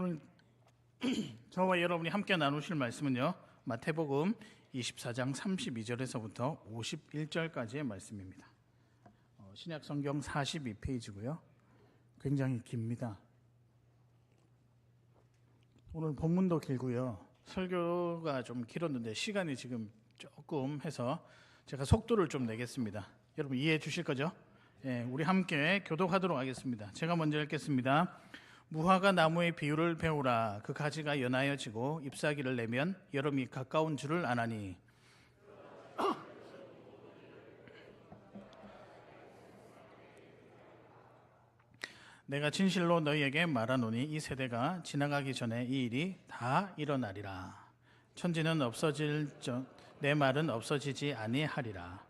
오늘 저와 여러분이 함께 나누실 말씀은요. 마태복음 24장 32절에서부터 51절까지의 말씀입니다. 어, 신약 성경 42페이지고요. 굉장히 깁니다. 오늘 본문도 길고요. 설교가 좀 길었는데 시간이 지금 조금 해서 제가 속도를 좀 내겠습니다. 여러분 이해해 주실 거죠? 예, 우리 함께 교독하도록 하겠습니다. 제가 먼저 읽겠습니다. 무화과 나무의 비유를 배우라. 그 가지가 연하여지고 잎사귀를 내면 여름이 가까운 줄을 아나니. 내가 진실로 너희에게 말하노니 이 세대가 지나가기 전에 이 일이 다 일어나리라. 천지는 없어질 전, 내 말은 없어지지 아니하리라.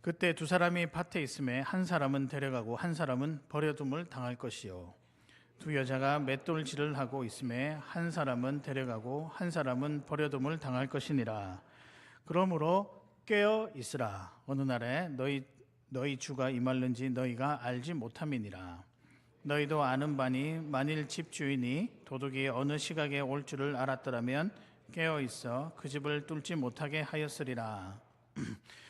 그때 두 사람이 밭에 있음에 한 사람은 데려가고 한 사람은 버려둠을 당할 것이요. 두 여자가 맷돌질을 하고 있음에 한 사람은 데려가고 한 사람은 버려둠을 당할 것이니라. 그러므로 깨어 있으라. 어느 날에 너희 너희 주가 임할는지 너희가 알지 못함이니라. 너희도 아는 바니 만일 집 주인이 도둑이 어느 시각에 올 줄을 알았더라면 깨어 있어 그 집을 뚫지 못하게 하였으리라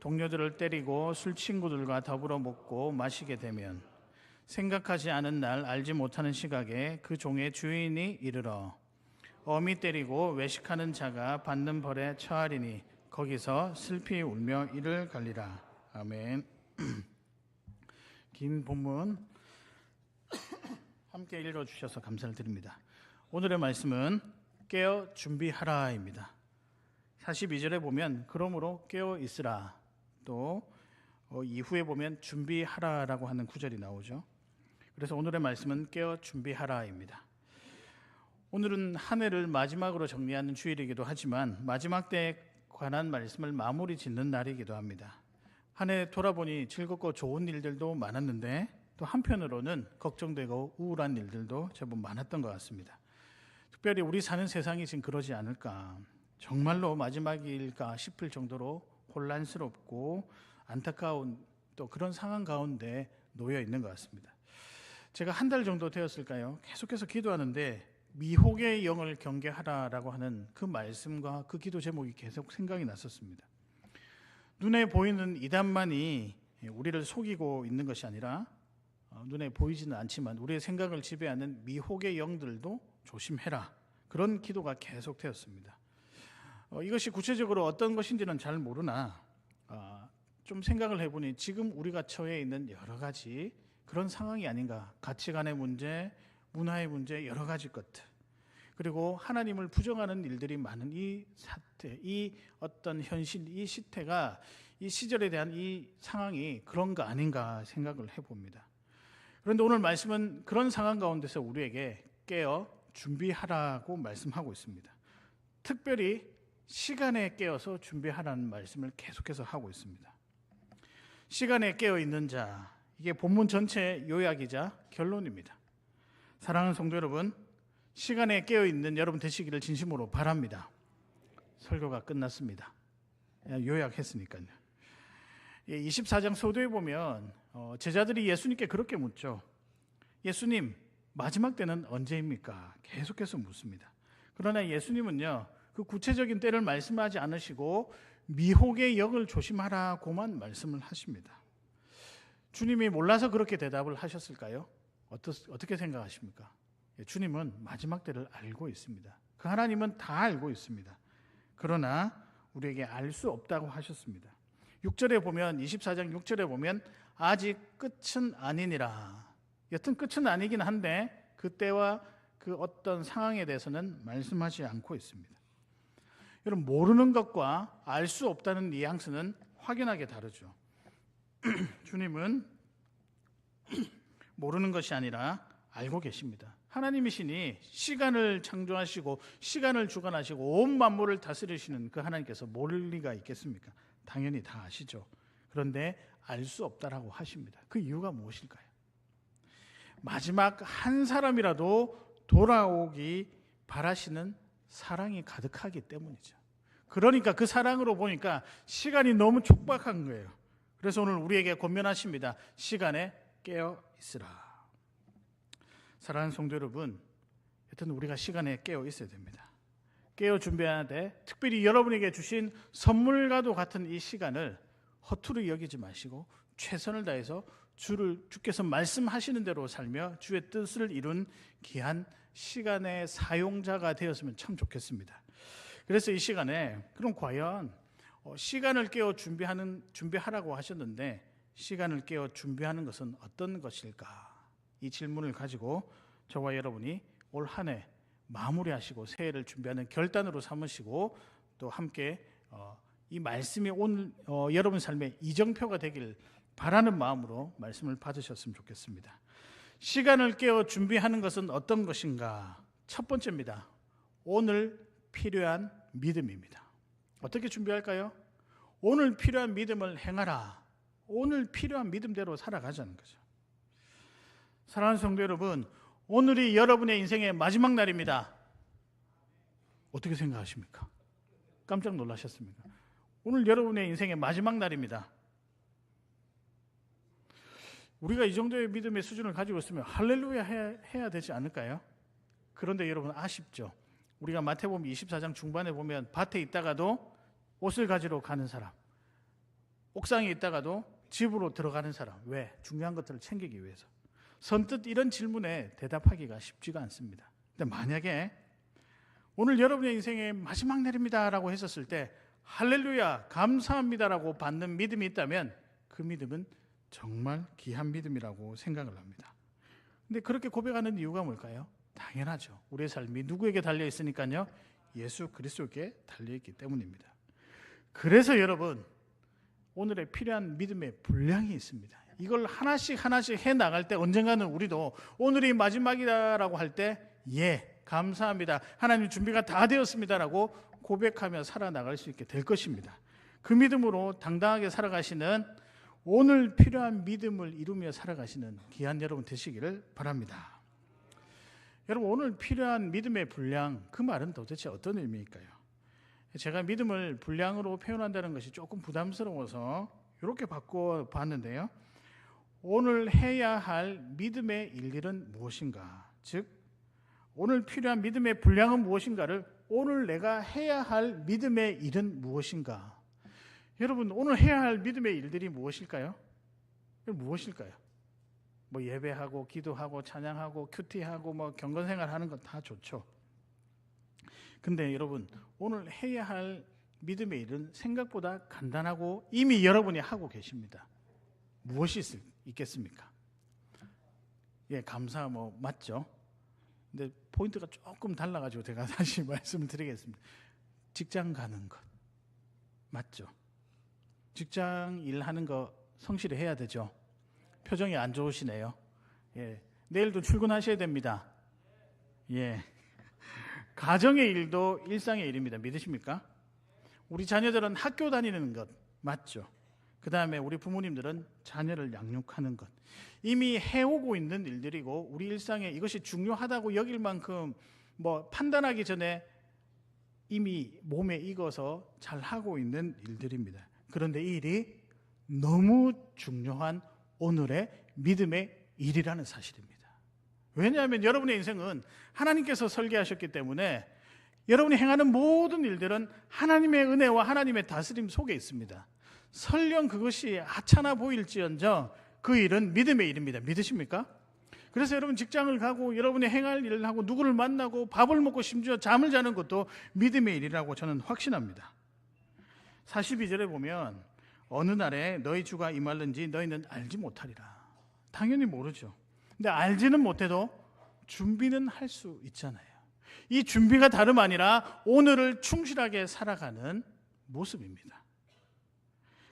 동료들을 때리고 술 친구들과 더불어 먹고 마시게 되면 생각하지 않은 날 알지 못하는 시각에 그 종의 주인이 이르러 어미 때리고 외식하는 자가 받는 벌에 처하리니 거기서 슬피 울며 이를 갈리라 아멘. 긴 본문 함께 읽어 주셔서 감사를 드립니다. 오늘의 말씀은 깨어 준비하라입니다. 42절에 보면 그러므로 깨어 있으라 또 어, 이후에 보면 준비하라라고 하는 구절이 나오죠. 그래서 오늘의 말씀은 깨어 준비하라입니다. 오늘은 한 해를 마지막으로 정리하는 주일이기도 하지만 마지막 때에 관한 말씀을 마무리 짓는 날이기도 합니다. 한 해 돌아보니 즐겁고 좋은 일들도 많았는데 또 한편으로는 걱정되고 우울한 일들도 제법 많았던 것 같습니다. 특별히 우리 사는 세상이 지금 그러지 않을까. 정말로 마지막일까 싶을 정도로 혼란스럽고 안타까운 또 그런 상황 가운데 놓여 있는 것 같습니다. 제가 한 달 정도 되었을까요? 계속해서 기도하는데 미혹의 영을 경계하라라고 하는 그 말씀과 그 기도 제목이 계속 생각이 났었습니다. 눈에 보이는 이단만이 우리를 속이고 있는 것이 아니라 어, 눈에 보이지는 않지만 우리의 생각을 지배하는 미혹의 영들도 조심해라. 그런 기도가 계속되었습니다. 어, 이것이 구체적으로 어떤 것인지는 잘 모르나 어, 좀 생각을 해보니 지금 우리가 처해 있는 여러 가지 그런 상황이 아닌가 가치관의 문제, 문화의 문제 여러 가지 것들 그리고 하나님을 부정하는 일들이 많은 이 사태, 이 어떤 현실, 이 시태가 이 시절에 대한 이 상황이 그런가 아닌가 생각을 해봅니다. 그런데 오늘 말씀은 그런 상황 가운데서 우리에게 깨어 준비하라고 말씀하고 있습니다. 특별히 시간에 깨어서 준비하라는 말씀을 계속해서 하고 있습니다. 시간에 깨어 있는 자, 이게 본문 전체 요약이자 결론입니다. 사랑하는 성도 여러분, 시간에 깨어 있는 여러분 되시기를 진심으로 바랍니다. 설교가 끝났습니다. 요약했으니까요. 24장 소도에 보면 어, 제자들이 예수님께 그렇게 묻죠. 예수님, 마지막 때는 언제입니까? 계속해서 묻습니다. 그러나 예수님은요, 그 구체적인 때를 말씀하지 않으시고 미혹의 역을 조심하라고만 말씀을 하십니다. 주님이 몰라서 그렇게 대답을 하셨을까요? 어떻게 생각하십니까? 예, 주님은 마지막 때를 알고 있습니다. 그 하나님은 다 알고 있습니다. 그러나 우리에게 알 수 없다고 하셨습니다. 6절에 보면 24장 6절에 보면 아직 끝은 아니니라. 여튼 끝은 아니긴 한데 그때와 그 어떤 상황에 대해서는 말씀하지 않고 있습니다. 여러분 모르는 것과 알 수 없다는 뉘앙스는 확연하게 다르죠. 주님은 모르는 것이 아니라 알고 계십니다. 하나님이시니 시간을 창조하시고 시간을 주관하시고 온 만물을 다스리시는 그 하나님께서 모를 리가 있겠습니까? 당연히 다 아시죠. 그런데 알 수 없다라고 하십니다. 그 이유가 무엇일까요? 마지막 한 사람이라도 돌아오기 바라시는 사랑이 가득하기 때문이죠. 그러니까 그 사랑으로 보니까 시간이 너무 촉박한 거예요. 그래서 오늘 우리에게 권면하십니다. 시간에 깨어 있으라. 사랑하는 성도 여러분, 여튼 우리가 시간에 깨어 있어야 됩니다. 깨어 준비해야 돼. 특별히 여러분에게 주신 선물과도 같은 이 시간을 허투루 여기지 마시고 최선을 다해서 주를 주께서 말씀하시는 대로 살며 주의 뜻을 이룬 귀한 시간의 사용자가 되었으면 참 좋겠습니다. 그래서 이 시간에 그럼 과연 어, 시간을 깨어 준비하는 준비하라고 하셨는데 시간을 깨어 준비하는 것은 어떤 것일까? 이 질문을 가지고 저와 여러분이 올 한 해 마무리하시고 새해를 준비하는 결단으로 삼으시고 또 함께 어, 이 말씀이 오늘 어, 여러분 삶의 이정표가 되길 바라는 마음으로 말씀을 받으셨으면 좋겠습니다. 시간을 깨어 준비하는 것은 어떤 것인가? 첫 번째입니다. 오늘 필요한 믿음입니다. 어떻게 준비할까요? 오늘 필요한 믿음을 행하라. 오늘 필요한 믿음대로 살아가자는 거죠. 사랑하는 성도 여러분, 오늘이 여러분의 인생의 마지막 날입니다. 어떻게 생각하십니까? 깜짝 놀라셨습니까? 오늘 여러분의 인생의 마지막 날입니다. 우리가 이 정도의 믿음의 수준을 가지고 있으면 할렐루야 해야 되지 않을까요? 그런데 여러분 아쉽죠. 우리가 마태복음 24장 중반에 보면 밭에 있다가도 옷을 가지러 가는 사람, 옥상에 있다가도 집으로 들어가는 사람. 왜? 중요한 것들을 챙기기 위해서. 선뜻 이런 질문에 대답하기가 쉽지가 않습니다. 근데 만약에 오늘 여러분의 인생의 마지막 날입니다라고 했었을 때 할렐루야 감사합니다라고 받는 믿음이 있다면 그 믿음은 정말 귀한 믿음이라고 생각을 합니다. 근데 그렇게 고백하는 이유가 뭘까요? 당연하죠. 우리의 삶이 누구에게 달려 있으니까요. 예수 그리스도께 달려 있기 때문입니다. 그래서 여러분 오늘의 필요한 믿음의 분량이 있습니다. 이걸 하나씩 하나씩 해 나갈 때 언젠가는 우리도 오늘이 마지막이다라고 할 때 예, 감사합니다. 하나님 준비가 다 되었습니다라고 고백하며 살아나갈 수 있게 될 것입니다. 그 믿음으로 당당하게 살아가시는 오늘 필요한 믿음을 이루며 살아가시는 귀한 여러분 되시기를 바랍니다. 여러분 오늘 필요한 믿음의 분량 그 말은 도대체 어떤 의미일까요? 제가 믿음을 분량으로 표현한다는 것이 조금 부담스러워서 이렇게 바꿔 봤는데요. 오늘 해야 할 믿음의 일들은 무엇인가? 즉 오늘 필요한 믿음의 분량은 무엇인가를 오늘 내가 해야 할 믿음의 일은 무엇인가? 여러분 오늘 해야 할 믿음의 일들이 무엇일까요? 무엇일까요? 뭐 예배하고 기도하고 찬양하고 큐티하고 뭐 경건 생활 하는 건 다 좋죠. 근데 여러분 오늘 해야 할 믿음의 일은 생각보다 간단하고 이미 여러분이 하고 계십니다. 무엇이 있겠습니까? 예, 감사 뭐 맞죠? 근데 포인트가 조금 달라가지고 제가 다시 말씀을 드리겠습니다. 직장 가는 것 맞죠? 직장 일하는 거 성실히 해야 되죠. 표정이 안 좋으시네요. 예. 내일도 출근하셔야 됩니다. 예. 가정의 일도 일상의 일입니다. 믿으십니까? 우리 자녀들은 학교 다니는 것 맞죠? 그 다음에 우리 부모님들은 자녀를 양육하는 것 이미 해오고 있는 일들이고 우리 일상에 이것이 중요하다고 여길 만큼 뭐 판단하기 전에 이미 몸에 익어서 잘 하고 있는 일들입니다. 그런데 이 일이 너무 중요한 오늘의 믿음의 일이라는 사실입니다. 왜냐하면 여러분의 인생은 하나님께서 설계하셨기 때문에 여러분이 행하는 모든 일들은 하나님의 은혜와 하나님의 다스림 속에 있습니다. 설령 그것이 하찮아 보일지언정 그 일은 믿음의 일입니다. 믿으십니까? 그래서 여러분 직장을 가고 여러분이 행할 일을 하고 누구를 만나고 밥을 먹고 심지어 잠을 자는 것도 믿음의 일이라고 저는 확신합니다. 42절에 보면 어느 날에 너희 주가 임할는지 너희는 알지 못하리라. 당연히 모르죠. 근데 알지는 못해도 준비는 할 수 있잖아요. 이 준비가 다름 아니라 오늘을 충실하게 살아가는 모습입니다.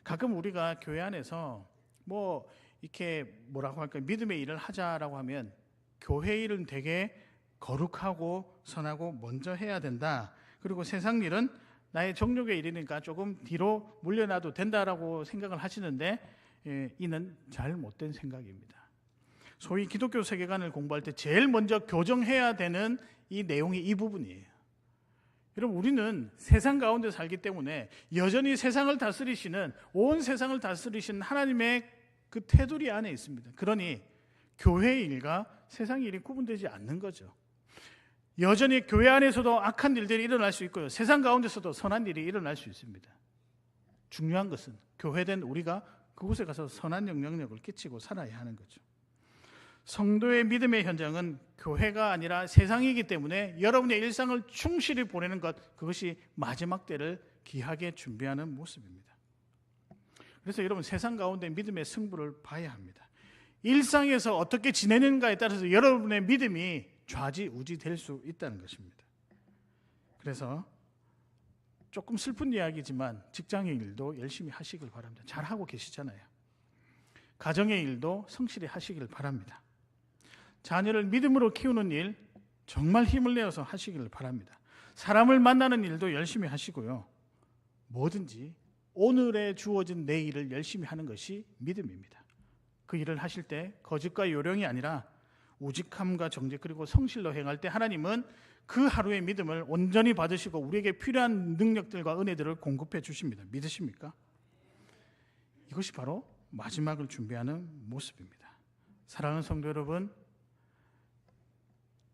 가끔 우리가 교회 안에서 뭐 이렇게 뭐라고 할까 믿음의 일을 하자라고 하면 교회 일은 되게 거룩하고 선하고 먼저 해야 된다. 그리고 세상 일은 나의 정욕의 일이니까 조금 뒤로 물려놔도 된다라고 생각을 하시는데 예, 이는 잘 못된 생각입니다. 소위 기독교 세계관을 공부할 때 제일 먼저 교정해야 되는 이 내용이 이 부분이에요. 여러분 우리는 세상 가운데 살기 때문에 여전히 세상을 다스리시는 온 세상을 다스리시는 하나님의 그 테두리 안에 있습니다. 그러니 교회 일과 세상 일이 구분되지 않는 거죠. 여전히 교회 안에서도 악한 일들이 일어날 수 있고요. 세상 가운데서도 선한 일이 일어날 수 있습니다. 중요한 것은 교회된 우리가 그곳에 가서 선한 영향력을 끼치고 살아야 하는 거죠. 성도의 믿음의 현장은 교회가 아니라 세상이기 때문에 여러분의 일상을 충실히 보내는 것 그것이 마지막 때를 귀하게 준비하는 모습입니다. 그래서 여러분 세상 가운데 믿음의 승부를 봐야 합니다. 일상에서 어떻게 지내는가에 따라서 여러분의 믿음이 좌지우지 될 수 있다는 것입니다. 그래서 조금 슬픈 이야기지만 직장의 일도 열심히 하시길 바랍니다. 잘 하고 계시잖아요. 가정의 일도 성실히 하시길 바랍니다. 자녀를 믿음으로 키우는 일 정말 힘을 내어서 하시기를 바랍니다. 사람을 만나는 일도 열심히 하시고요. 뭐든지 오늘에 주어진 내 일을 열심히 하는 것이 믿음입니다. 그 일을 하실 때 거짓과 요령이 아니라 우직함과 정직 그리고 성실로 행할 때 하나님은 그 하루의 믿음을 온전히 받으시고 우리에게 필요한 능력들과 은혜들을 공급해 주십니다. 믿으십니까? 이것이 바로 마지막을 준비하는 모습입니다. 사랑하는 성도 여러분,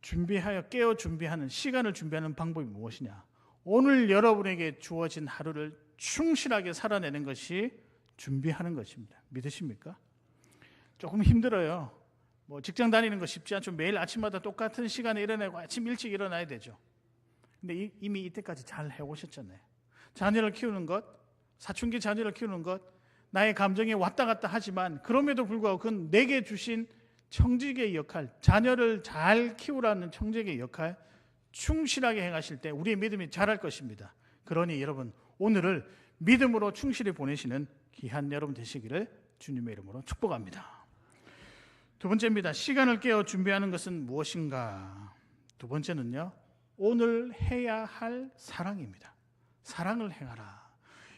준비하여 깨어 준비하는 시간을 준비하는 방법이 무엇이냐? 오늘 여러분에게 주어진 하루를 충실하게 살아내는 것이 준비하는 것입니다. 믿으십니까? 조금 힘들어요. 뭐 직장 다니는 거 쉽지 않죠. 매일 아침마다 똑같은 시간에 일어나고 아침 일찍 일어나야 되죠. 근데 이미 이때까지 잘 해오셨잖아요. 자녀를 키우는 것, 사춘기 자녀를 키우는 것, 나의 감정이 왔다 갔다 하지만 그럼에도 불구하고 그건 내게 주신 청직의 역할, 자녀를 잘 키우라는 청직의 역할 충실하게 행하실 때 우리의 믿음이 자랄 것입니다. 그러니 여러분 오늘을 믿음으로 충실히 보내시는 귀한 여러분 되시기를 주님의 이름으로 축복합니다. 두 번째입니다. 시간을 깨어 준비하는 것은 무엇인가? 두 번째는요. 오늘 해야 할 사랑입니다. 사랑을 행하라.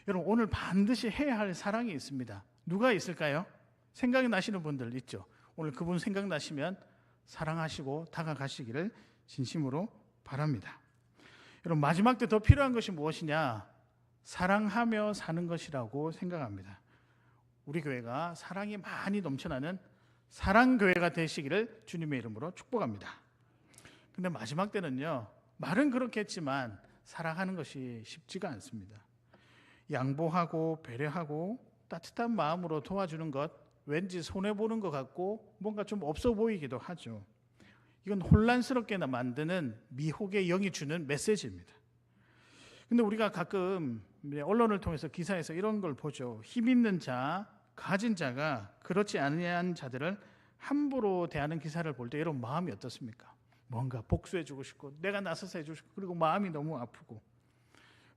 여러분 오늘 반드시 해야 할 사랑이 있습니다. 누가 있을까요? 생각이 나시는 분들 있죠. 오늘 그분 생각나시면 사랑하시고 다가가시기를 진심으로 바랍니다. 여러분 마지막 때 더 필요한 것이 무엇이냐? 사랑하며 사는 것이라고 생각합니다. 우리 교회가 사랑이 많이 넘쳐나는 사랑 교회가 되시기를 주님의 이름으로 축복합니다. 근데 마지막 때는요. 말은 그렇게 했지만 사랑하는 것이 쉽지가 않습니다. 양보하고 배려하고 따뜻한 마음으로 도와주는 것 왠지 손해 보는 것 같고 뭔가 좀 없어 보이기도 하죠. 이건 혼란스럽게 만드는 미혹의 영이 주는 메시지입니다. 근데 우리가 가끔 언론을 통해서 기사에서 이런 걸 보죠. 힘 있는 자, 가진 자가 그렇지 않은 자들을 함부로 대하는 기사를 볼 때 여러분 마음이 어떻습니까? 뭔가 복수해 주고 싶고 내가 나서서 해 주고 싶고 그리고 마음이 너무 아프고.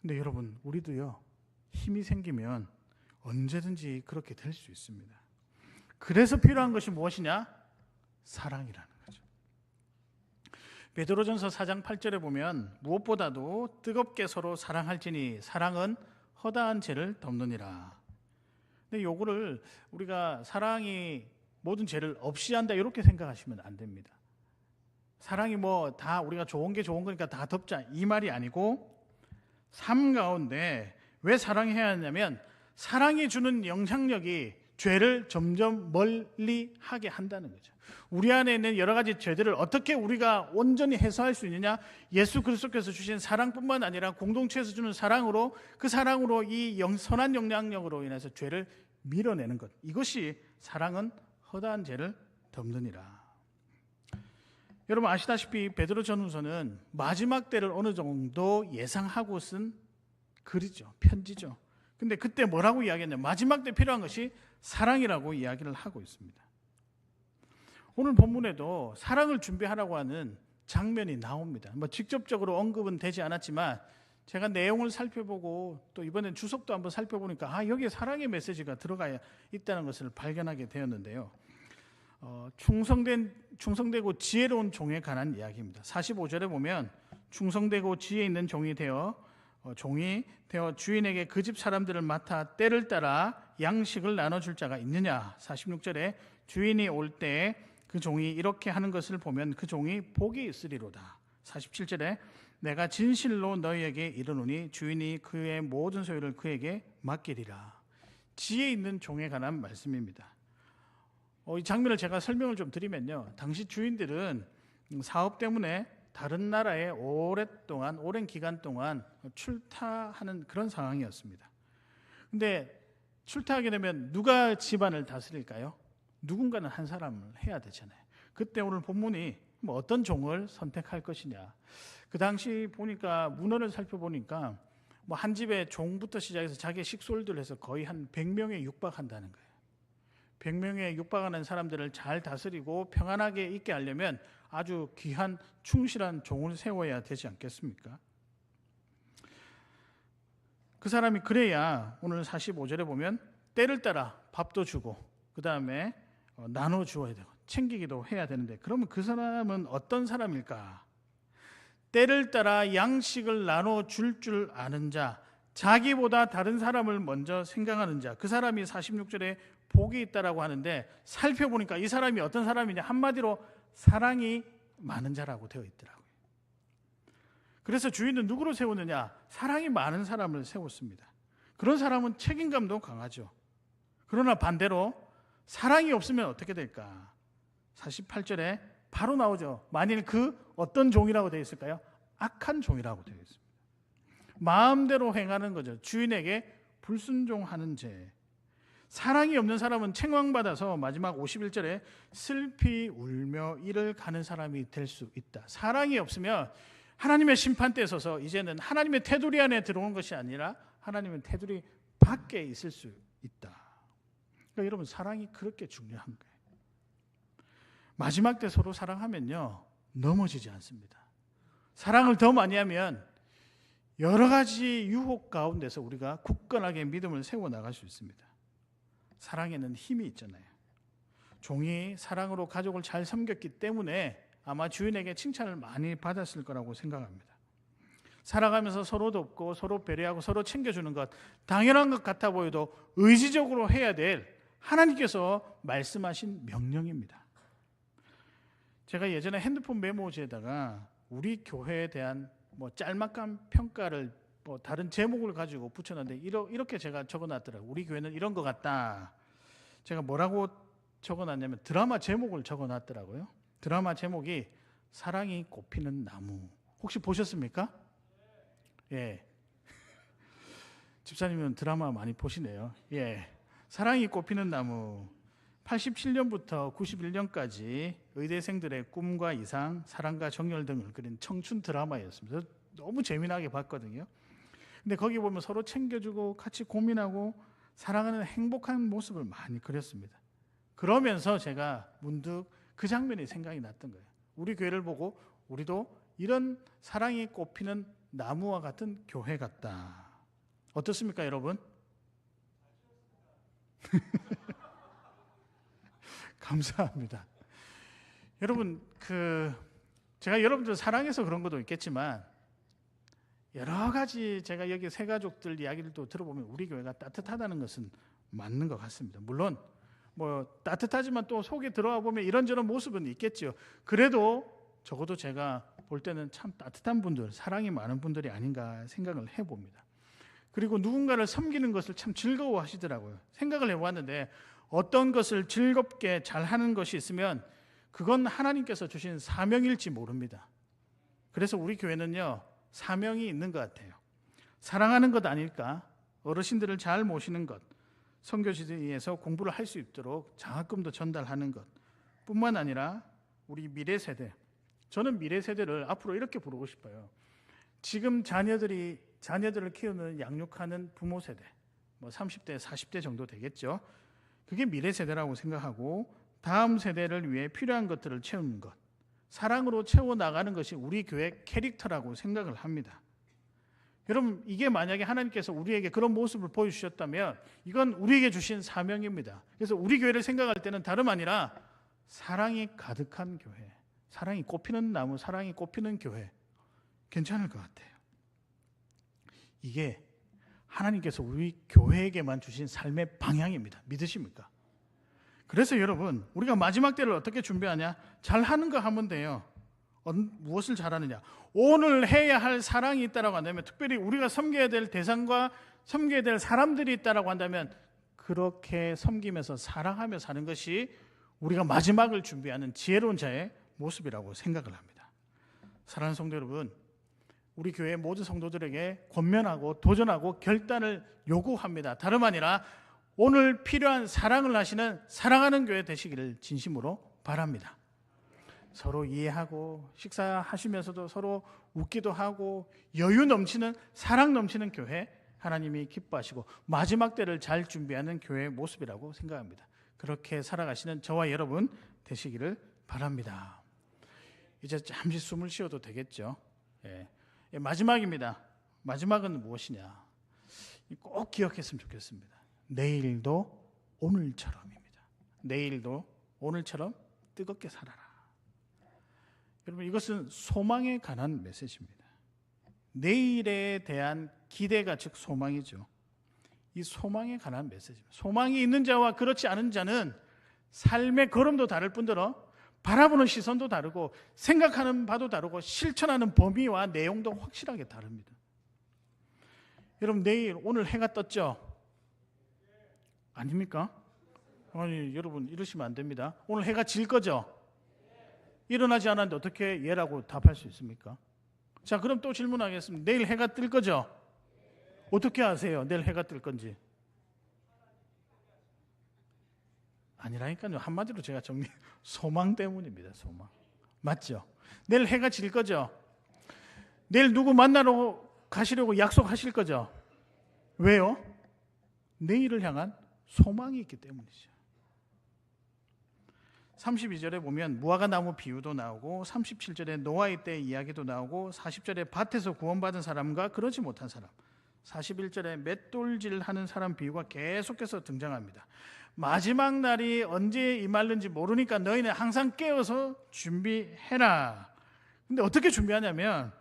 근데 여러분 우리도요. 힘이 생기면 언제든지 그렇게 될 수 있습니다. 그래서 필요한 것이 무엇이냐? 사랑이라는 거죠. 베드로전서 4장 8절에 보면 무엇보다도 뜨겁게 서로 사랑할지니 사랑은 허다한 죄를 덮느니라. 근데 요거를 우리가 사랑이 모든 죄를 없이 한다 이렇게 생각하시면 안 됩니다. 사랑이 뭐 다 우리가 좋은 게 좋은 거니까 다 덮자 이 말이 아니고 삶 가운데 왜 사랑해야 하냐면 사랑이 주는 영향력이 죄를 점점 멀리 하게 한다는 거죠. 우리 안에 있는 여러 가지 죄들을 어떻게 우리가 온전히 해소할 수 있느냐? 예수 그리스도께서 주신 사랑뿐만 아니라 공동체에서 주는 사랑으로 그 사랑으로 이 영, 선한 영향력으로 인해서 죄를 밀어내는 것. 이것이 사랑은 허다한 죄를 덮느니라. 여러분 아시다시피 베드로 전후서는 마지막 때를 어느 정도 예상하고 쓴 글이죠. 편지죠. 근데 그때 뭐라고 이야기했냐? 마지막 때 필요한 것이 사랑이라고 이야기를 하고 있습니다. 오늘 본문에도 사랑을 준비하라고 하는 장면이 나옵니다. 뭐 직접적으로 언급은 되지 않았지만 제가 내용을 살펴보고 또 이번엔 주석도 한번 살펴보니까 아 여기에 사랑의 메시지가 들어가 있다는 것을 발견하게 되었는데요. 어, 충성된 충성되고 지혜로운 종에 관한 이야기입니다. 45절에 보면 충성되고 지혜 있는 종이 되어 어, 종이 되어 주인에게 그 집 사람들을 맡아 때를 따라 양식을 나눠줄 자가 있느냐? 46절에 주인이 올때그 종이 이렇게 하는 것을 보면 그 종이 복이 있으리로다. 47절에 내가 진실로 너희에게 이르노니 주인이 그의 모든 소유를 그에게 맡기리라. 지혜 있는 종에 관한 말씀입니다. 어, 이 장면을 제가 설명을 좀 드리면요. 당시 주인들은 사업 때문에 다른 나라에 오랫동안 오랜 기간 동안 출타하는 그런 상황이었습니다. 근데 출타하게 되면 누가 집안을 다스릴까요? 누군가는 한 사람을 해야 되잖아요. 그때 오늘 본문이 뭐 어떤 종을 선택할 것이냐. 그 당시 보니까 문헌을 살펴보니까 뭐 한 집에 종부터 시작해서 자기 식솔들 해서 거의 한 100명에 육박한다는 거예요. 100명에 육박하는 사람들을 잘 다스리고 평안하게 있게 하려면 아주 귀한 충실한 종을 세워야 되지 않겠습니까? 그 사람이 그래야 오늘 45절에 보면 때를 따라 밥도 주고 그 다음에 나눠 주어야 되고 챙기기도 해야 되는데 그러면 그 사람은 어떤 사람일까? 때를 따라 양식을 나눠 줄줄 아는 자, 자기보다 다른 사람을 먼저 생각하는 자, 그 사람이 46절에 복이 있다라고 하는데 살펴보니까 이 사람이 어떤 사람이냐 한마디로 사랑이 많은 자라고 되어 있더라고요. 그래서 주인은 누구로 세우느냐? 사랑이 많은 사람을 세웠습니다. 그런 사람은 책임감도 강하죠. 그러나 반대로 사랑이 없으면 어떻게 될까? 48절에 바로 나오죠. 만일 그 어떤 종이라고 되어 있을까요? 악한 종이라고 되어 있습니다. 마음대로 행하는 거죠. 주인에게 불순종하는 죄. 사랑이 없는 사람은 책망받아서 마지막 51절에 슬피 울며 이를 가는 사람이 될 수 있다. 사랑이 없으면 하나님의 심판대에 서서 이제는 하나님의 테두리 안에 들어오는 것이 아니라 하나님의 테두리 밖에 있을 수 있다. 그러니까 여러분 사랑이 그렇게 중요한 거예요. 마지막 때 서로 사랑하면요 넘어지지 않습니다. 사랑을 더 많이 하면 여러 가지 유혹 가운데서 우리가 굳건하게 믿음을 세워 나갈 수 있습니다. 사랑에는 힘이 있잖아요. 종이 사랑으로 가족을 잘 섬겼기 때문에 아마 주인에게 칭찬을 많이 받았을 거라고 생각합니다. 살아가면서 서로 돕고 서로 배려하고 서로 챙겨주는 것 당연한 것 같아 보여도 의지적으로 해야 될 하나님께서 말씀하신 명령입니다. 제가 예전에 핸드폰 메모지에다가 우리 교회에 대한 뭐 짤막한 평가를 뭐 다른 제목을 가지고 붙여놨는데 이렇게 제가 적어놨더라고요. 우리 교회는 이런 것 같다. 제가 뭐라고 적어놨냐면 드라마 제목을 적어놨더라고요. 드라마 제목이 사랑이 꽃피는 나무. 혹시 보셨습니까? 예. 집사님은 드라마 많이 보시네요. 예. 사랑이 꽃피는 나무. 87년부터 91년까지 의대생들의 꿈과 이상, 사랑과 정열 등을 그린 청춘 드라마였습니다. 너무 재미나게 봤거든요. 근데 거기 보면 서로 챙겨주고 같이 고민하고 사랑하는 행복한 모습을 많이 그렸습니다. 그러면서 제가 문득 그 장면이 생각이 났던 거예요. 우리 교회를 보고 우리도 이런 사랑이 꽃피는 나무와 같은 교회 같다. 어떻습니까, 여러분? 감사합니다. 여러분 그 제가 여러분들 사랑해서 그런 것도 있겠지만 여러 가지 제가 여기 세 가족들 이야기를 또 들어보면 우리 교회가 따뜻하다는 것은 맞는 것 같습니다. 물론 뭐 따뜻하지만 또 속에 들어와 보면 이런저런 모습은 있겠죠. 그래도 적어도 제가 볼 때는 참 따뜻한 분들, 사랑이 많은 분들이 아닌가 생각을 해봅니다. 그리고 누군가를 섬기는 것을 참 즐거워 하시더라고요. 생각을 해보았는데 어떤 것을 즐겁게 잘 하는 것이 있으면 그건 하나님께서 주신 사명일지 모릅니다. 그래서 우리 교회는요 사명이 있는 것 같아요. 사랑하는 것 아닐까? 어르신들을 잘 모시는 것, 선교지에서 공부를 할 수 있도록 장학금도 전달하는 것, 뿐만 아니라 우리 미래 세대. 저는 미래 세대를 앞으로 이렇게 부르고 싶어요. 지금 자녀들이 자녀들을 키우는 양육하는 부모 세대. 뭐 30대, 40대 정도 되겠죠. 그게 미래 세대라고 생각하고 다음 세대를 위해 필요한 것들을 채우는 것, 사랑으로 채워 나가는 것이 우리 교회 캐릭터라고 생각을 합니다. 여러분 이게 만약에 하나님께서 우리에게 그런 모습을 보여주셨다면 이건 우리에게 주신 사명입니다. 그래서 우리 교회를 생각할 때는 다름 아니라 사랑이 가득한 교회, 사랑이 꽃피는 나무, 사랑이 꽃피는 교회 괜찮을 것 같아요. 이게 하나님께서 우리 교회에게만 주신 삶의 방향입니다. 믿으십니까? 그래서 여러분 우리가 마지막 때를 어떻게 준비하냐? 잘 하는 거 하면 돼요. 어, 무엇을 잘하느냐? 오늘 해야 할 사랑이 있다라고 한다면 특별히 우리가 섬겨야 될 대상과 섬겨야 될 사람들이 있다라고 한다면 그렇게 섬기면서 사랑하며 사는 것이 우리가 마지막을 준비하는 지혜로운 자의 모습이라고 생각을 합니다. 사랑하는 성도 여러분, 우리 교회 모든 성도들에게 권면하고 도전하고 결단을 요구합니다. 다름 아니라 오늘 필요한 사랑을 하시는 사랑하는 교회 되시기를 진심으로 바랍니다. 서로 이해하고 식사하시면서도 서로 웃기도 하고 여유 넘치는 사랑 넘치는 교회 하나님이 기뻐하시고 마지막 때를 잘 준비하는 교회의 모습이라고 생각합니다. 그렇게 살아가시는 저와 여러분 되시기를 바랍니다. 이제 잠시 숨을 쉬어도 되겠죠. 예. 예, 마지막입니다. 마지막은 무엇이냐? 꼭 기억했으면 좋겠습니다. 내일도 오늘처럼입니다. 내일도 오늘처럼 뜨겁게 살아라. 여러분 이것은 소망에 관한 메시지입니다. 내일에 대한 기대가 즉 소망이죠. 이 소망에 관한 메시지입니다. 소망이 있는 자와 그렇지 않은 자는 삶의 걸음도 다를 뿐더러 바라보는 시선도 다르고 생각하는 바도 다르고 실천하는 범위와 내용도 확실하게 다릅니다. 여러분 내일 오늘 해가 떴죠? 아닙니까? 아니 여러분 이러시면 안 됩니다. 오늘 해가 질 거죠? 일어나지 않았는데 어떻게 예라고 답할 수 있습니까? 자 그럼 또 질문하겠습니다. 내일 해가 뜰 거죠? 어떻게 아세요? 내일 해가 뜰 건지? 아니라니까요. 한마디로 제가 정리 소망 때문입니다. 소망. 맞죠? 내일 해가 질 거죠? 내일 누구 만나러 가시려고 약속하실 거죠? 왜요? 내일을 향한 소망이 있기 때문이죠. 32절에 보면 무화과 나무 비유도 나오고 37절에 노아의 때 이야기도 나오고 40절에 밭에서 구원받은 사람과 그러지 못한 사람 41절에 맷돌질 하는 사람 비유가 계속해서 등장합니다. 마지막 날이 언제 임할는지 모르니까 너희는 항상 깨어서 준비해라. 근데 어떻게 준비하냐면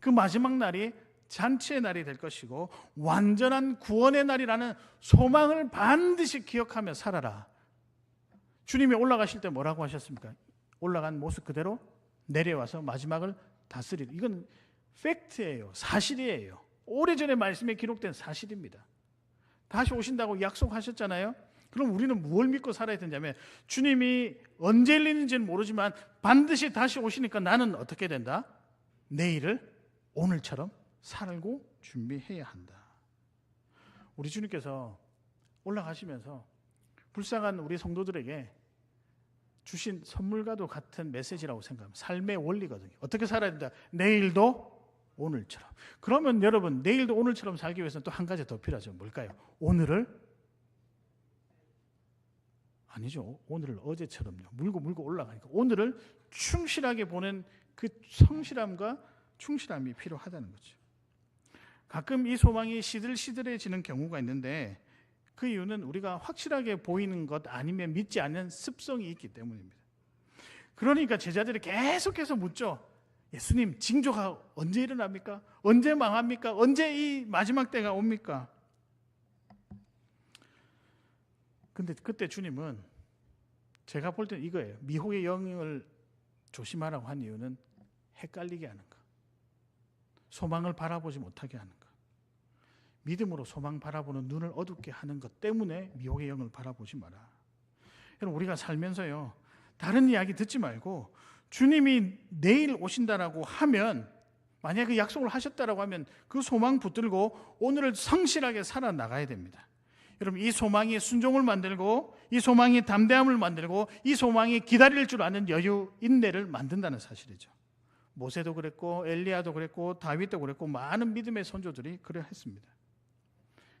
그 마지막 날이 잔치의 날이 될 것이고 완전한 구원의 날이라는 소망을 반드시 기억하며 살아라. 주님이 올라가실 때 뭐라고 하셨습니까? 올라간 모습 그대로 내려와서 마지막을 다스리라. 이건 팩트예요. 사실이에요. 오래전에 말씀에 기록된 사실입니다. 다시 오신다고 약속하셨잖아요. 그럼 우리는 무엇을 믿고 살아야 되냐면 주님이 언제 열리는지는 모르지만 반드시 다시 오시니까 나는 어떻게 된다? 내일을 오늘처럼 살고 준비해야 한다. 우리 주님께서 올라가시면서 불쌍한 우리 성도들에게 주신 선물과도 같은 메시지라고 생각합니다. 삶의 원리거든요. 어떻게 살아야 된다? 내일도 오늘처럼. 그러면 여러분 내일도 오늘처럼 살기 위해서는 또 한 가지 더 필요하죠. 뭘까요? 오늘을 아니죠. 오늘을 어제처럼요. 물고 물고 올라가니까 오늘을 충실하게 보낸 그 성실함과 충실함이 필요하다는 거죠. 가끔 이 소망이 시들시들해지는 경우가 있는데 그 이유는 우리가 확실하게 보이는 것 아니면 믿지 않는 습성이 있기 때문입니다. 그러니까 제자들이 계속해서 묻죠. 예수님, 징조가 언제 일어납니까? 언제 망합니까? 언제 이 마지막 때가 옵니까? 근데 그때 주님은 제가 볼 때는 이거예요. 미혹의 영을 조심하라고 한 이유는 헷갈리게 하는 거. 소망을 바라보지 못하게 하는 거. 믿음으로 소망 바라보는 눈을 어둡게 하는 것 때문에 미혹의 영을 바라보지 마라. 여러분 우리가 살면서요. 다른 이야기 듣지 말고 주님이 내일 오신다라고 하면 만약 그 약속을 하셨다라고 하면 그 소망 붙들고 오늘을 성실하게 살아 나가야 됩니다. 여러분 이 소망이 순종을 만들고 이 소망이 담대함을 만들고 이 소망이 기다릴 줄 아는 여유 인내를 만든다는 사실이죠. 모세도 그랬고 엘리야도 그랬고 다윗도 그랬고 많은 믿음의 선조들이 그래 했습니다.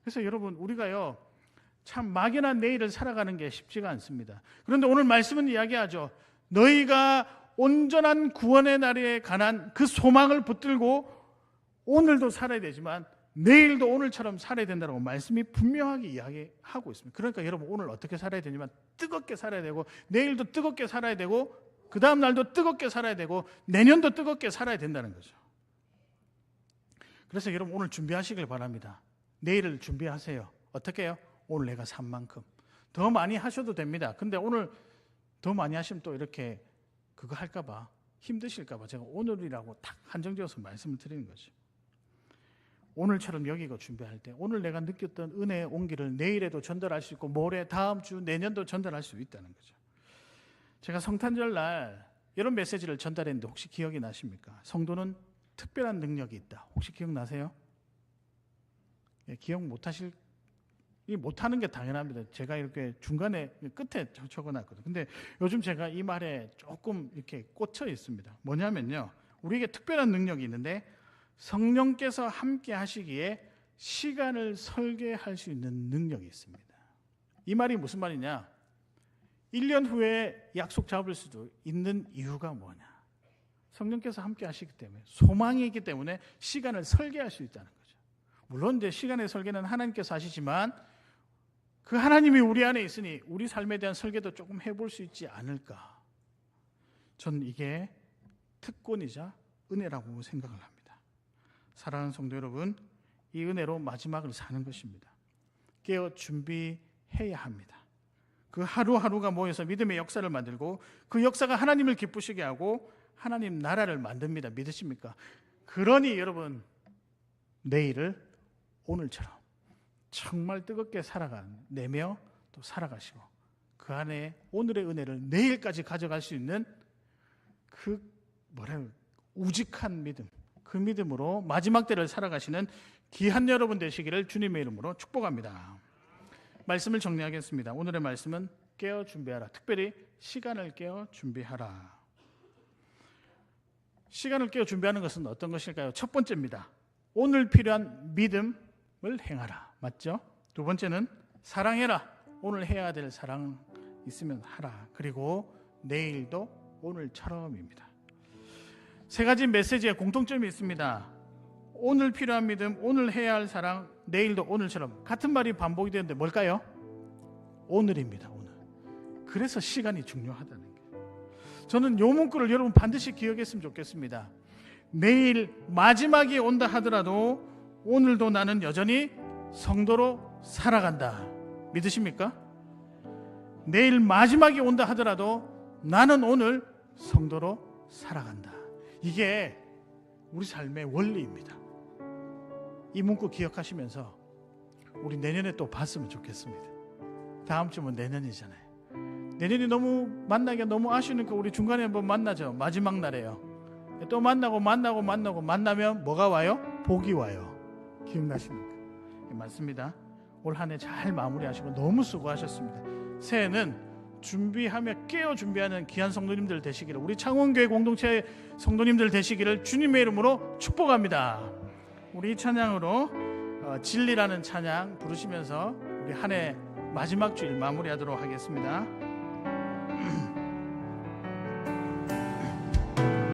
그래서 여러분 우리가요 참 막연한 내일을 살아가는 게 쉽지가 않습니다. 그런데 오늘 말씀은 이야기하죠. 너희가 온전한 구원의 날에 관한 그 소망을 붙들고 오늘도 살아야 되지만 내일도 오늘처럼 살아야 된다고 말씀이 분명하게 이야기하고 있습니다. 그러니까 여러분 오늘 어떻게 살아야 되냐면 뜨겁게 살아야 되고 내일도 뜨겁게 살아야 되고 그 다음 날도 뜨겁게 살아야 되고 내년도 뜨겁게 살아야 된다는 거죠. 그래서 여러분 오늘 준비하시길 바랍니다. 내일을 준비하세요. 어떻게 해요? 오늘 내가 산 만큼 더 많이 하셔도 됩니다. 근데 오늘 더 많이 하시면 또 이렇게 그거 할까봐 힘드실까봐 제가 오늘이라고 딱 한정지어서 말씀을 드리는 거죠. 오늘처럼 여기고 준비할 때 오늘 내가 느꼈던 은혜의 온기를 내일에도 전달할 수 있고 모레 다음 주 내년도 전달할 수 있다는 거죠. 제가 성탄절 날 이런 메시지를 전달했는데 혹시 기억이 나십니까? 성도는 특별한 능력이 있다. 혹시 기억나세요? 예, 기억 못하실 이 못하는 게 당연합니다. 제가 이렇게 중간에 끝에 적어놨거든요. 근데 요즘 제가 이 말에 조금 이렇게 꽂혀 있습니다. 뭐냐면요, 우리에게 특별한 능력이 있는데 성령께서 함께 하시기에 시간을 설계할 수 있는 능력이 있습니다. 이 말이 무슨 말이냐? 1년 후에 약속 잡을 수도 있는 이유가 뭐냐? 성령께서 함께 하시기 때문에 소망이 있기 때문에 시간을 설계할 수 있다는 거죠. 물론 이제 시간의 설계는 하나님께서 하시지만 그 하나님이 우리 안에 있으니 우리 삶에 대한 설계도 조금 해볼 수 있지 않을까? 저는 이게 특권이자 은혜라고 생각을 합니다. 사랑하는 성도 여러분, 이 은혜로 마지막을 사는 것입니다. 깨어 준비해야 합니다. 그 하루하루가 모여서 믿음의 역사를 만들고 그 역사가 하나님을 기쁘시게 하고 하나님 나라를 만듭니다. 믿으십니까? 그러니 여러분 내일을 오늘처럼 정말 뜨겁게 살아가내며 또 살아가시고 그 안에 오늘의 은혜를 내일까지 가져갈 수 있는 그 뭐라 우직한 믿음 그 믿음으로 마지막 때를 살아가시는 귀한 여러분 되시기를 주님의 이름으로 축복합니다. 말씀을 정리하겠습니다. 오늘의 말씀은 깨어 준비하라. 특별히 시간을 깨어 준비하라. 시간을 깨어 준비하는 것은 어떤 것일까요? 첫 번째입니다. 오늘 필요한 믿음을 행하라. 맞죠? 두 번째는 사랑해라. 오늘 해야 될 사랑 있으면 하라. 그리고 내일도 오늘처럼입니다. 세 가지 메시지에 공통점이 있습니다. 오늘 필요한 믿음, 오늘 해야 할 사랑, 내일도 오늘처럼 같은 말이 반복이 되는데 뭘까요? 오늘입니다. 오늘. 그래서 시간이 중요하다는 게. 저는 요 문구를 여러분 반드시 기억했으면 좋겠습니다. 내일 마지막이 온다 하더라도 오늘도 나는 여전히 성도로 살아간다. 믿으십니까? 내일 마지막이 온다 하더라도 나는 오늘 성도로 살아간다. 이게 우리 삶의 원리입니다. 이 문구 기억하시면서 우리 내년에 또 봤으면 좋겠습니다. 다음 주면 내년이잖아요. 내년이 너무 만나기가 너무 아쉬우니까 우리 중간에 한번 만나죠. 마지막 날에요. 또 만나고 만나고 만나고 만나면 뭐가 와요? 복이 와요. 기억나십니까? 맞습니다. 올 한 해 잘 마무리하시고 너무 수고하셨습니다. 새해는 준비하며 깨어 준비하는 귀한 성도님들 되시기를 우리 창원교회 공동체 성도님들 되시기를 주님의 이름으로 축복합니다. 우리 찬양으로 어, 진리라는 찬양 부르시면서 우리 한 해 마지막 주일 마무리하도록 하겠습니다.